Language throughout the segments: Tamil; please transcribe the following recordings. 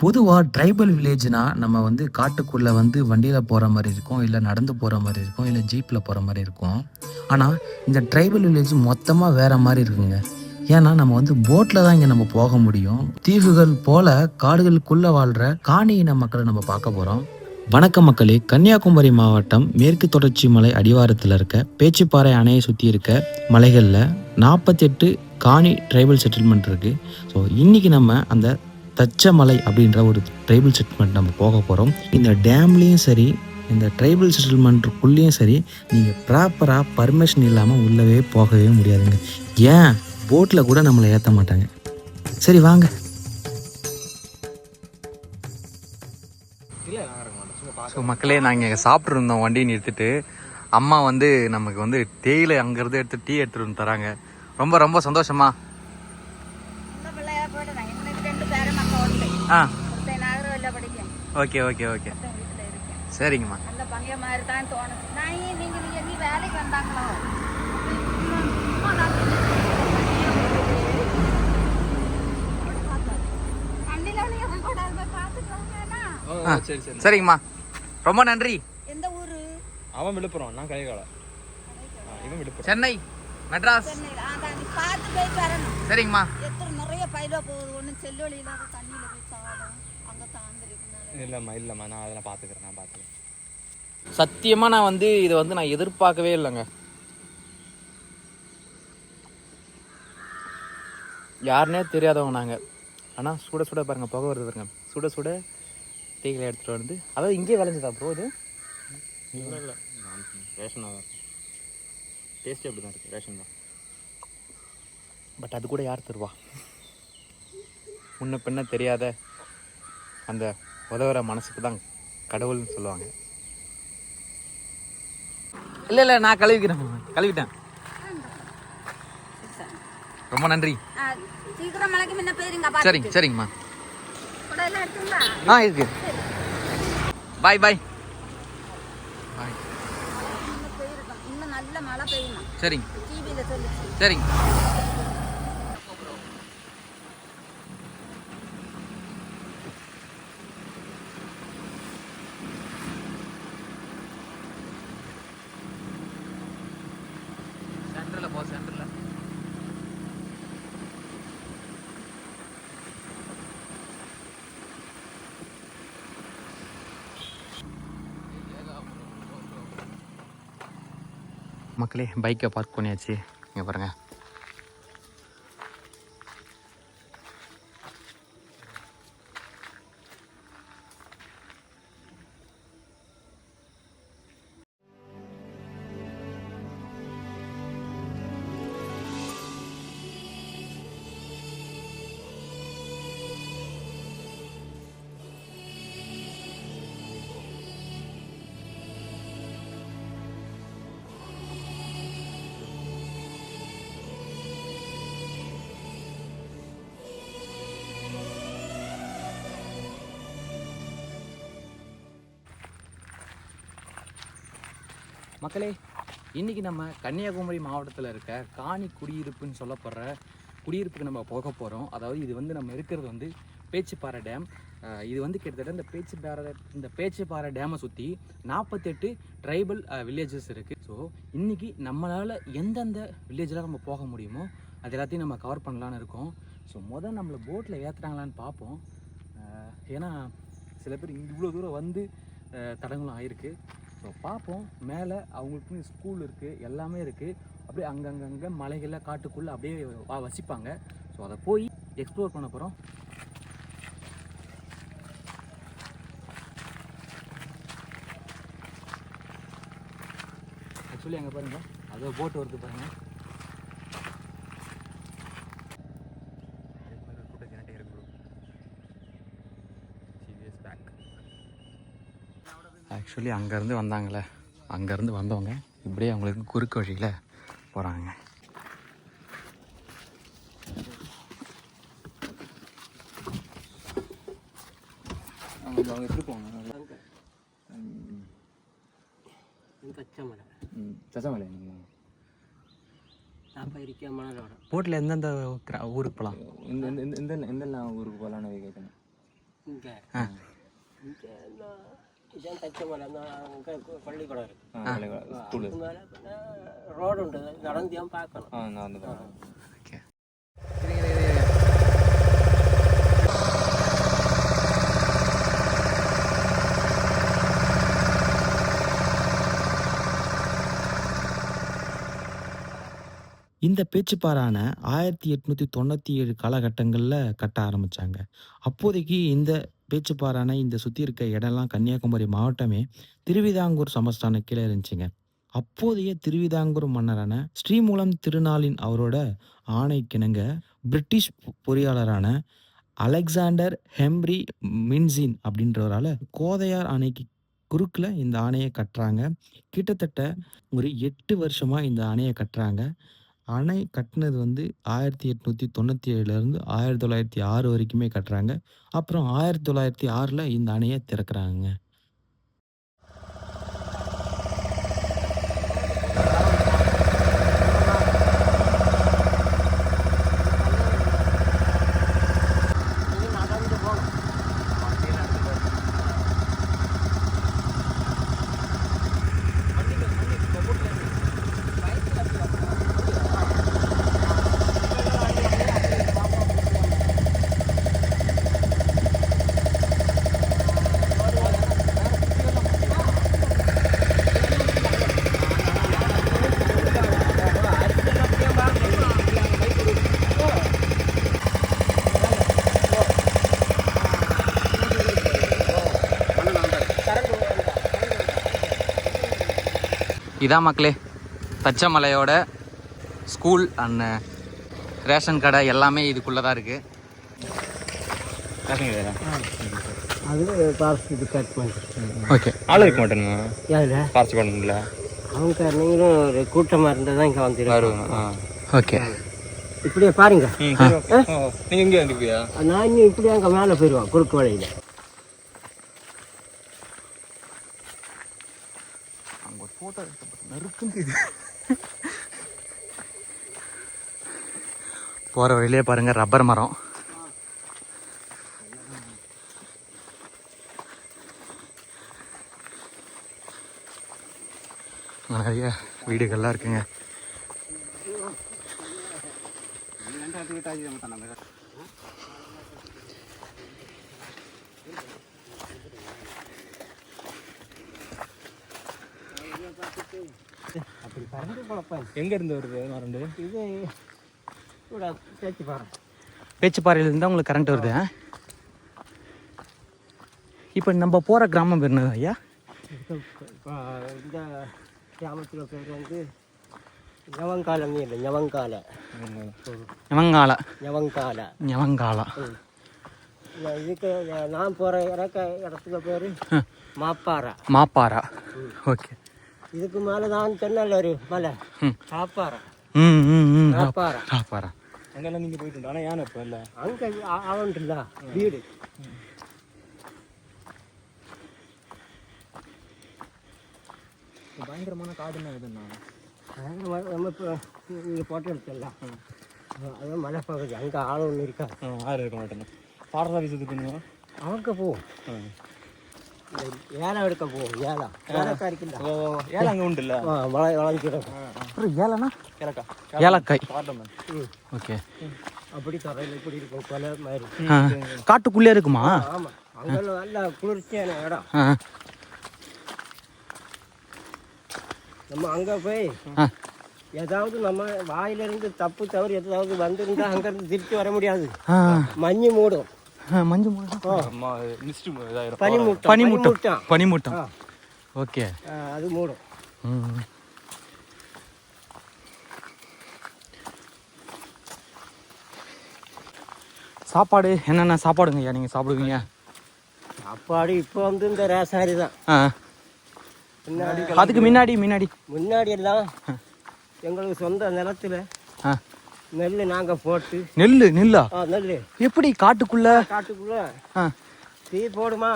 பொதுவாக ட்ரைபல் வில்லேஜ்னா நம்ம வந்து காட்டுக்குள்ளே வந்து வண்டியில் போகிற மாதிரி இருக்கும் இல்லை நடந்து போகிற மாதிரி இருக்கும் இல்லை ஜீப்பில் போகிற மாதிரி இருக்கும். ஆனால் இந்த ட்ரைபல் வில்லேஜ் மொத்தமாக வேறு மாதிரி இருக்குங்க. ஏன்னா நம்ம வந்து போட்டில் தான் இங்கே நம்ம போக முடியும். தீவுகள் போல காடுகளுக்குள்ளே வாழ்கிற காணி இன மக்களை நம்ம பார்க்க போகிறோம் வணக்க மக்களே. கன்னியாகுமரி மாவட்டம் மேற்கு தொடர்ச்சி மலை அடிவாரத்தில் இருக்க பேச்சுப்பாறை அணையை சுற்றி இருக்க மலைகளில் நாற்பத்தெட்டு காணி ட்ரைபல் செட்டில்மெண்ட் இருக்குது ஸோ இன்றைக்கி நம்ம அந்த தச்சமலை அப்படின்ற ஒரு ட்ரைபல் செட்டில்மெண்ட் நம்ம போக போகிறோம் இந்த டேம்லேயும் சரி இந்த ட்ரைபல் செட்டில்மெண்ட்டுக்குள்ளேயும் சரி நீங்கள் ப்ராப்பராக பர்மிஷன் இல்லாமல் உள்ளவே போகவே முடியாதுங்க. ஏன்? போட்டில் கூட நம்மளை ஏற்ற மாட்டாங்க. சரி வாங்க. ஸோ மக்களே நாங்கள் இங்கே சாப்பிட்ருந்தோம் வண்டியை நிறுத்திட்டு. அம்மா வந்து நமக்கு வந்து தேயிலை அங்கேருந்து எடுத்து டீ எடுத்துகிட்டு வந்து தராங்க. ரொம்ப ரொம்ப சந்தோஷமா இந்த பிள்ளையா போயிடுறேன் எனக்கு ரெண்டு பேரும் மக்கள் உண்டு ஆ. Okay okay okay. சரிங்கம்மா. நல்ல பங்கைய மாதிரி தான் தோணுது. நான் நீங்க நீங்க நீ வேலைக்கு வந்தாங்களோ? சரிங்கம்மா. ரொம்ப நன்றி. எந்த ஊரு? அவன் விழுப்புரம் நான் கைகால இவன் விழுப்புரம். சென்னை. மெட்ராஸ். பார்த்து போய் வரணும். சரிங்கம்மா. எத்தனை நிறைய பயில போகுது. ஒன்றும் செல்லொழி இல்லாத தண்ணியில் போய் சாடும் அங்கே தாந்திருக்கு இல்லைம்மா இல்லைம்மா. நான் அதெல்லாம் பார்த்துக்கிறேன் நான் பார்த்துக்கிறேன். சத்தியமாக நான் வந்து இதை வந்து நான் எதிர்பார்க்கவே இல்லைங்க. யாருனே தெரியாதவங்க நாங்கள் ஆனால் சுட சுட பாருங்க புகை வருது பாருங்க. சுட சுட தேயிலை எடுத்துகிட்டு வந்து அதாவது இங்கேயே விளைஞ்சதா ப்ரோ இது? இல்லை இல்லை. ரேஷனாக தான் டேஸ்ட் அப்படி தான் இருக்குது ரேஷன் தான்? பட் அது கூட யார் தருவா? முன்ன பின்ன தெரியாத அந்த உதவுற மனசுக்கு தான் கடவுள்னு சொல்லுவாங்க. இல்லை இல்லை நான் கழுவிக்கிறேன் கழுவிட்டேன். ரொம்ப நன்றி. சரிங்க சரிங்கம்மா. கூட எல்லாம் எடுத்துங்களா? ஆ இருக்கு. பாய் பாய் இன்னும் போயிருக்கோம் இன்னும் நல்ல மழை பெய்யணும் சரிங்க. சரிங்க. மக்களே பைக்கை பார்க் பண்ணியாச்சு. இங்கே பாருங்கள் மக்களே இன்றைக்கி நம்ம கன்னியாகுமரி மாவட்டத்தில் இருக்க காணி குடியிருப்புன்னு சொல்லப்படுற குடியிருப்புக்கு நம்ம போக போகிறோம் அதாவது இது வந்து நம்ம இருக்கிறது வந்து பேச்சுப்பாறை டேம். இது வந்து கிட்டத்தட்ட இந்த பேச்சுப்பாறை இந்த பேச்சுப்பாறை டேமை சுற்றி நாற்பத்தெட்டு ட்ரைபல் வில்லேஜஸ் இருக்குது ஸோ இன்றைக்கி நம்மளால் எந்தெந்த வில்லேஜில் நம்ம போக முடியுமோ அது எல்லாத்தையும் நம்ம கவர் பண்ணலான்னு இருக்கோம். ஸோ முதல் நம்மளை போட்டில் ஏற்றுறாங்களான்னு பார்ப்போம். ஏன்னா சில பேர் இவ்வளோ தூரம் வந்து தடங்களும் ஆயிருக்கு. ஸோ பார்ப்போம். மேலே அவங்களுக்குன்னு ஸ்கூல் இருக்குது எல்லாமே இருக்குது அப்படியே அங்கங்கங்கே மலைகளில் காட்டுக்குள்ளே அப்படியே வா வசிப்பாங்க. ஸோ அதை போய் எக்ஸ்ப்ளோர் பண்ண போகிறோம் ஆக்சுவலி அங்கே பாருங்கள் அதோ போட் வருது பாருங்கள் ஆக்சுவலி அங்கேருந்து வந்தாங்களே அங்கேருந்து வந்தவங்க இப்படியே அவங்களுக்கு குறுக்கு வழியில் போகிறாங்க அவங்க எப்படி போவாங்க சசமலை போட்டில் எந்தெந்த ஊருக்கு போகலாம் இந்த இந்த எந்தெல்லாம் ஊருக்கு போகலான்னு கேட்கணும் ரோடு உண்டு நடந்து தான் இந்த பேச்சுப்பாறான ஆயிரத்தி எட்நூற்றி தொண்ணூற்றி ஏழு காலகட்டங்களில் கட்ட ஆரம்பித்தாங்க அப்போதைக்கு இந்த பேச்சுப்பாறான இந்த சுற்றி இருக்க இடம்லாம் கன்னியாகுமரி மாவட்டமே திருவிதாங்கூர் சமஸ்தான கீழே இருந்துச்சுங்க. அப்போதைய திருவிதாங்கூர் மன்னரான ஸ்ரீமூலம் திருநாளின் அவரோட ஆணைக்கிணங்க பிரிட்டிஷ் பொ- பொறியாளரான அலெக்சாண்டர் ஹெம்ரி மின்சின் அப்படின்றவரால் கோதையார் அணைக்கு குறுக்கில் இந்த ஆணையை கட்டுறாங்க. கிட்டத்தட்ட ஒரு எட்டு வருஷமாக இந்த அணையை கட்டுறாங்க. அணை கட்டினது வந்து ஆயிரத்தி எட்நூற்றி தொண்ணூற்றி ஏழுலேருந்து ஆயிரத்தி தொள்ளாயிரத்தி ஆறு வரைக்குமே கட்டுறாங்க. அப்புறம் ஆயிரத்தி தொள்ளாயிரத்தி ஆறில் இந்த அணையை திறக்கிறாங்க இதான் மக்களே தச்சமலையோட ஸ்கூல் அண்ட் ரேஷன் கடை எல்லாமே இதுக்குள்ளே தான் இருக்குது அது பாரஸ்ட் டிபார்ட்மெண்ட் ஓகே ஆள் இருக்க மாட்டேங்க பார்த்து பண்ணல அவங்க நீங்களும் ஒரு கூட்டமாக இருந்தால் தான் இங்கே ஆ. ஓகே இப்படியே பாருங்க. ம் சரி ஓகே. ஓ, நீங்க எங்கே வந்துருப்பியா நான் இன்னும் இப்படி அங்கே மேலே போயிடுவேன் குறுக்கு வழியில் அங்கே ஒரு ஃபோட்டோ நறுக்குந்து போகிற வழியிலே பாருங்கள் ரப்பர் மரம். நிறைய வீடுகள்லாம் இருக்குங்க. எங்க இருந்து வருது மரண்டு இது பேச்சுப்பாறையிலேருந்து தான் உங்களுக்கு கரண்ட் வருது இப்போ நம்ம போகிற கிராமம் பேர் என்னது ஐயா? இந்த கிராமத்தில் பேர் வந்து ஞவங்காலம் இல்லை ஞவங்கால. ஞவங்கால. ஞவங்கால. ஞவங்காலா. இதுக்கு நான் போகிற இறக்க இடத்துக்கு பேர் மாப்பாறை. மாப்பாரா ஓகே. இதுக்கு மேலே தான் சொன்னல ஒரு மலை. ம். சாப்பாறை. ம் ம். அங்கெல்லாம் நீங்க போயிட்டு ஆனால் யானை இப்போ இல்லை அங்கே அவன்ட்டுல வீடு பயங்கரமான காடுன்னா அங்க நம்ம இப்போ நீங்கள் போட்டோ எடுத்துடலாம் அதான் மலை பகுதி அங்கே ஆள் ஒன்று இருக்கா யாரும் இருக்க மாட்டேங்க ஃபாரஸ்ட் ஆஃபீஸ் இது பண்ணுவோம் அவங்க போவோம் ஏலம் எடுக்க போவோம் ஏலம் ஏலக்காரிக்குண்டா ஓ ஏழை அங்கே உண்டு இல்லை வள வளைஞ்சிடும் அப்புறம் ஏலனா ஏலக்கா ஏலக்காய். ஓகே. அப்படி தரையில் இப்படி இருக்கும்? கொலை மாதிரி காட்டுக்குள்ளே இருக்குமா? ஆமாம் அங்கே நல்ல குளிர்ச்சியான இடம். நம்ம அங்கே போய் ஏதாவது நம்ம வாயிலிருந்து தப்பு தவறு ஏதாவது வந்திருந்தா அங்கேருந்து திருப்பி வர முடியாது. மஞ்சு மூடும். மஞ்சு இதாயிரும். பனிமூட்டம் பனிமூட்டம். ஓகே. அது மூடும். சாப்பாடு என்னென்ன சாப்பாடுங்க ஐயா நீங்கள் சாப்பிடுவீங்க? சாப்பாடு இப்போ வந்து இந்த ரேசாரி தான். ஆ. அதுக்கு முன்னாடி முன்னாடி. முன்னாடி எல்லாம் எங்களுக்கு சொந்த நிலத்துல நெல் நாங்கள் போட்டு. நெல் நெல்லா? நெல் எப்படி காட்டுக்குள்ள? காட்டுக்குள்ள தீ போடுமா?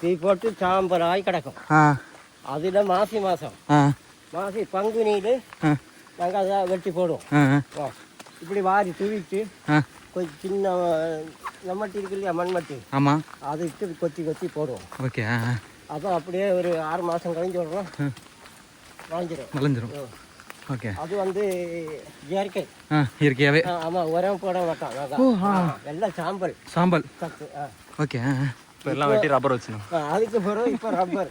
தீ போட்டு சாம்பல் ஆகி கிடக்கும் அதில் மாசி மாதம் மாசி பங்குனியில் ஆ. நாங்கள் அதை வெட்டி போடுவோம். இப்படி வாரி துவிட்டு கொஞ்சம் சின்ன நம்மட்டி இருக்கு இல்லையா மண்மட்டி ஆமாம் அதை இட்டு கொத்தி கொத்தி போடுவோம். ஓகே ஆ ஆ. அப்போ அப்படியே ஒரு ஆறு மாதம் கழிஞ்சு விடுறோம் வாங்கிடும் வளைஞ்சிரும். ஓகே. அது வந்து இயற்கை. இயற்கையாகவே ஆ, ஆமாம் உரம் போட மாட்டான் எல்லாம் சாம்பல். சாம்பல். ஓகே. இப்போ எல்லாம் வெட்டி ரப்பர் வச்சுணும் ஆ, அதுக்கு பிறகு இப்போ ரப்பர்.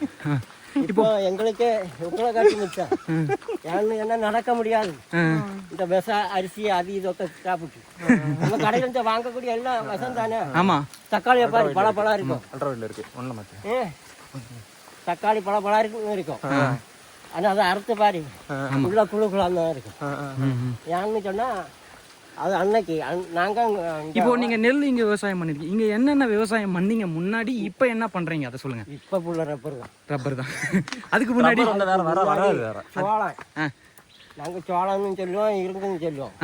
இப்போ எங்களுக்கு உங்களை காட்டி மிச்சம் ஏன்னு என்ன நடக்க முடியாது. இந்த விச அரிசி அது இதொക്കെ சாப்பிட்டு. நம்ம கடையில் இருந்து வாங்கக்கூடிய எல்லாம் விஷம் தானே? ஆமாம் தக்காளி பாரு பல பழம் இருக்கும். மாற்றி ஏ, தக்காளி பல பழம் இருக்கும். இருக்கும் ஆனா அதை அறுத்து பாரு. உள்ள குழு குழாம் தான் இருக்கும். ஏன்னு சொன்னா அது அன்னைக்கு அன்- நாங்க அங்க- இங்க இப்போ நீங்கள் நெல் இங்கே விவசாயம் பண்ணிருக்கீங்க இங்கே என்னென்ன விவசாயம் பண்ணீங்க முன்னாடி இப்போ என்ன பண்ணுறீங்க அதை சொல்லுங்கள் இப்ப புள்ள ரப்பர் தான். ரப்பர் தான். அதுக்கு முன்னாடி வேற வேற வராது வேற. சோளம். ஆ. நாங்க சோளம்னு சொல்லுவோம் இருந்துன்னு சொல்லுவோம்.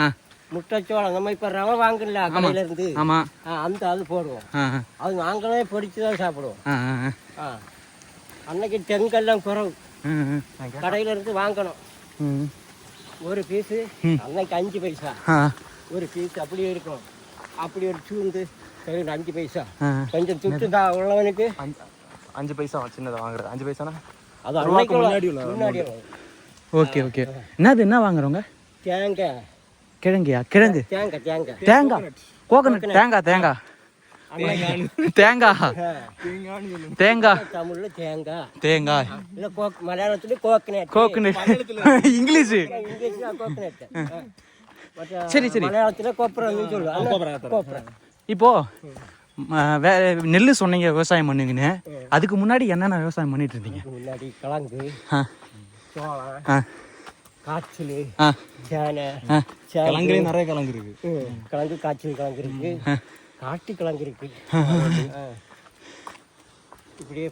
முட்டை சோளம் நம்ம இப்ப ரவை வாங்கல கடையில இருந்து ஆமாம் அந்த அது போடுவோம். அது நாங்களே பொடிச்சு தான் சாப்பிடுவோம். அன்னைக்கு தெங்கெல்லாம் குறவு. கடையில இருந்து வாங்கணும். ஒரு பீஸு அன்னைக்கு அஞ்சு பைசா. ஒரு பீஸ் அப்படியே இருக்கும். அப்படி ஒரு சூந்து கையில் அஞ்சு பைசா. கொஞ்சம் துட்டு தான் உள்ளவனுக்கு. அஞ்சு அஞ்சு பைசா சின்னதை வாங்குறது. அஞ்சு பைசானா? அது அன்னைக்கு முன்னாடி முன்னாடி ஓகே ஓகே. என்னது என்ன வாங்குறவங்க? தேங்காய். கிழங்கையா? கிழங்கு. தேங்காய் தேங்காய். தேங்காய் கோகனட் தேங்காய் தேங்காய் தேங்காய் தேங்காய் தமிழ்ல தேங்காய் தேங்காய் இல்ல கோக் மலையாளத்துல கோக்னட். கோகனட். இங்கிலீஷு. இங்கிலீஷ்ல கோக்னட். சரி, சரி. மலையாளத்துல கோப்பரம்னு சொல்லுவாங்க. கோப்பரம் இப்போ ம, வே நெல் சொன்னீங்க விவசாயம் பண்ணுங்கன்னு. அதுக்கு முன்னாடி என்னென்ன விவசாயம் பண்ணிட்டு இருந்தீங்க முன்னாடி கிழங்கு சோளம் காய்ச்சல் சேனை கிழங்குலேயும் நிறைய கிழங்கு இருக்கு. கிழங்கு காய்ச்சல் கிழங்கு இருக்கு. காட்டு கிழங்கு இருக்கு. இப்படியே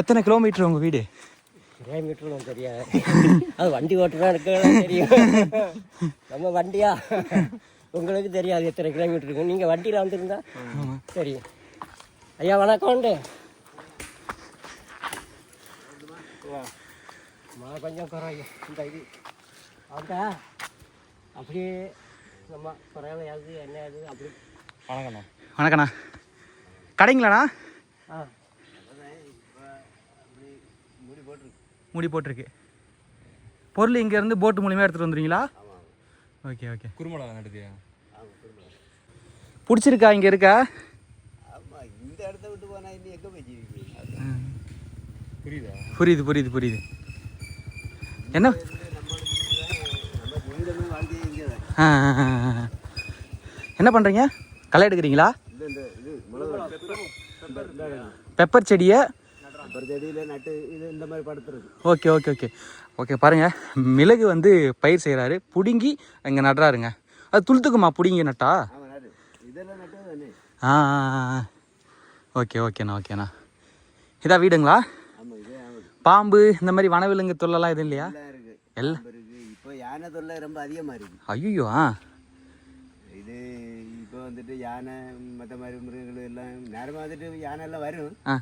எத்தனை கிலோமீட்டர் உங்கள் வீடு? கிலோமீட்டர் தெரியாது. அது வண்டி ஓட்டுனா எனக்கு தெரியும். நம்ம வண்டியா? உங்களுக்கு தெரியாது எத்தனை கிலோமீட்டர் இருக்கு நீங்க வண்டியில வந்திருந்தா தெரியும். ஐயா வணக்கம் உண்டு. மழை கொஞ்சம் குறையும் இந்த இது. அதா அப்படியே நம்ம குறையாது என்ன அது அப்படி. வணக்கண்ணா வணக்கண்ணா கடைங்களாண்ணா? ஆ. முடி போட்டிருக்கு. பொருள் இங்கேருந்து போட்டு மூலியமாக எடுத்துகிட்டு வந்துடுவீங்களா ஓகே ஓகே குருமலா நடுதியா பிடிச்சிருக்கா இங்கே இருக்கா? இந்த இடத்த விட்டு போனா இன்னும் எங்கே போய் புரியுதா? புரியுது புரியுது புரியுது. என்ன. என்ன பண்ணுறீங்க களை எடுக்கிறீங்களா? பெப்பர் செடியை செடியில் நட்டு இது இந்த மாதிரி படுத்துறது. Okay okay okay. ஓகே பாருங்கள் மிளகு வந்து பயிர் செய்கிறாரு பிடுங்கி இங்கே நடுறாருங்க. அது துளுத்துக்குமா? பிடுங்கி நட்டா? இதெல்லாம் நட்டு ஆ. ஓகே ஓகேண்ணா ஓகேண்ணா இதா வீடுங்களா? பாம்பு இந்த மாதிரி வனவிலங்கு தொல்லலாம் எதுவும் இல்லையா? எல்லாம் இப்போ யானை தொல்லை ரொம்ப அதிகமாக இருக்கு. ஐயோ ஆ. இது இப்போ வந்துட்டு யானை மற்ற மாதிரி மிருகங்கள் எல்லாம் நேரமாக வந்துட்டு யானை எல்லாம் வரும். ஆ.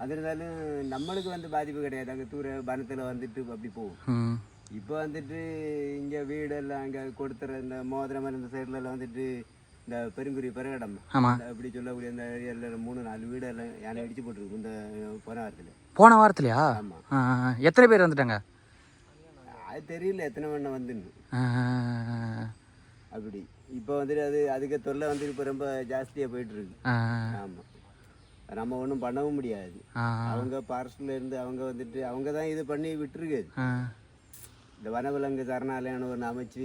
அது இருந்தாலும் நம்மளுக்கு வந்து பாதிப்பு கிடையாது. அங்கே தூர வனத்தில் வந்துட்டு அப்படி போகும். இப்போ வந்துட்டு இங்கே வீடெல்லாம் அங்கே கொடுத்துற இந்த மோதிரம் மாதிரி இந்த சைடுல எல்லாம் வந்துட்டு இந்த பெருங்குடி பெருகடம். அப்படி சொல்லக்கூடிய இந்த ஏரியாவில் மூணு நாலு வீடெல்லாம் யானை அடிச்சு போட்டிருக்கு இந்த போன வாரத்தில். போன வாரத்துலையா? ஆமாம். எத்தனை பேர் வந்துட்டாங்க? அது தெரியல எத்தனை மண்ணை வந்துன்னு. அப்படி. இப்போ வந்துட்டு அது அதுக்கு தொல்லை வந்துட்டு இப்போ ரொம்ப ஜாஸ்தியாக போயிட்டு இருக்கு. ஆ, ஆமாம் நம்ம ஒன்றும் பண்ணவும் முடியாது. அவங்க பார்சல்ல இருந்து அவங்க வந்துட்டு அவங்க தான் இது பண்ணி விட்டுருக்கு. இந்த வனவிலங்கு சரணாலயம்னு ஒன்று அமைச்சு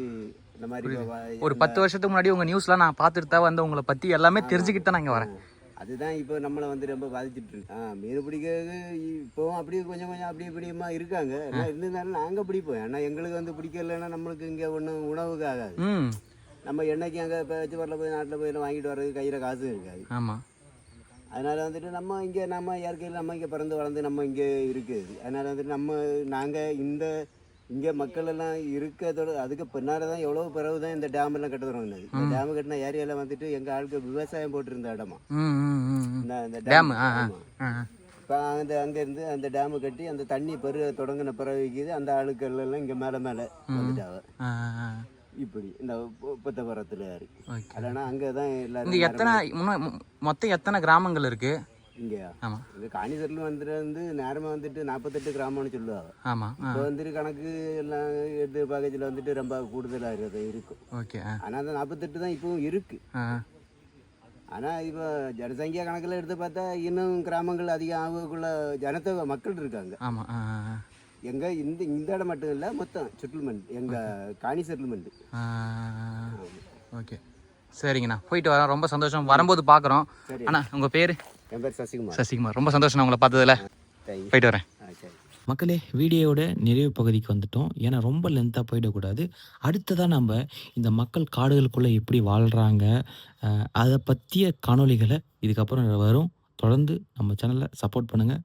இந்த மாதிரி இப்போ ஒரு பத்து வருஷத்துக்கு முன்னாடி உங்கள் நியூஸ்லாம் நான் பார்த்துட்டு தான் வந்து உங்களை பற்றி எல்லாமே தெரிஞ்சுக்கிட்டு தான் இங்கே வரேன். அதுதான் இப்போ நம்மளை வந்து ரொம்ப பாதிச்சுட்டு இருக்கு. மீன் பிடிக்கிறது இப்போவும் அப்படியே கொஞ்சம் கொஞ்சம் அப்படி இப்படியுமா இருக்காங்க. இருந்தாலும் நாங்கள் பிடிப்போம். ஏன்னா எங்களுக்கு வந்து பிடிக்கலைன்னா நம்மளுக்கு இங்கே ஒன்றும் உணவுக்கு ஆகாது நம்ம என்னைக்கு அங்கே இப்போ வச்சுப்பரில் போய் நாட்டில் போய் எல்லாம் வாங்கிட்டு வர்றது கையில் காசும் இருக்காது. ஆமாம் அதனால் வந்துட்டு நம்ம இங்கே நம்ம இயற்கையில் நம்ம இங்கே பிறந்து வளர்ந்து நம்ம இங்கே இருக்குது அதனால் வந்துட்டு நம்ம நாங்கள் இந்த இங்கே மக்கள் எல்லாம் இருக்கிறதோட அதுக்கு பின்னாடி தான் எவ்வளோ பிறகு தான் இந்த டேம் எல்லாம் கட்ட தொடங்கினது இந்த டேம் கட்டின ஏரியாவில் வந்துட்டு எங்கள் ஆளுக்கு விவசாயம் போட்டிருந்த இடமா. இந்த டேம் இப்போ அந்த அங்கேருந்து அந்த டேமு கட்டி அந்த தண்ணி பெரு தொடங்கின பிறகு அந்த ஆளுக்கள் எல்லாம் இங்கே மேலே மேலே வந்துட்டாங்க. இப்படி இந்த புத்தபுரத்தில் ஓகே. இல்லைன்னா அங்கே தான் இங்கே எல்லாரும் எத்தனை முன்ன- மொ- மொத்தம் எத்தனை கிராமங்கள் இருக்குது இங்கேயா? ஆமாம் காணிசரில் வந்துட்டு வந்து நேரமாக வந்துட்டு நாற்பத்தெட்டு கிராமம்னு சொல்லுவாங்க. ஆமாம் இப்போ வந்துட்டு கணக்கு எல்லாம் எடுத்து பக்கத்தில் வந்துட்டு ரொம்ப கூடுதலாக இருக்குது இருக்கும். ஓகே ஆனால் அந்த நாற்பத்தெட்டு தான் இப்பவும் இருக்குது ஆ ஆனால் இப்போ ஜனசங்கியா கணக்கில் எடுத்து பார்த்தா இன்னும் கிராமங்கள் அதிகம் ஆகக்குள்ள ஜனத்தொகை மக்கள் இருக்காங்க. ஆமாம் ஆ ஆ, எங்க இந்த இந்த இடம் மட்டும் இல்லை மொத்தம் செட்டில்மெண்ட் எங்கள் காணி செட்டில்மெண்ட் ஓகே. சரிங்கண்ணா. போயிட்டு வரோம். ரொம்ப சந்தோஷம். வரும்போது பார்க்குறோம். அண்ணா உங்கள் பேர்? என் பேர் சசிகுமார். சசிகுமார். ரொம்ப சந்தோஷம் உங்களை பார்த்ததுல. போயிட்டு வரேன். மக்களே வீடியோவோட நிறைவு பகுதிக்கு வந்துட்டோம். ஏன்னா ரொம்ப லென்த்தாக போயிடக்கூடாது. அடுத்ததாக நம்ம இந்த மக்கள் காடுகளுக்குள்ளே எப்படி வாழ்கிறாங்க அதை பற்றிய காணொளிகளை இதுக்கப்புறம் வரும். தொடர்ந்து நம்ம சேனலை சப்போர்ட் பண்ணுங்கள்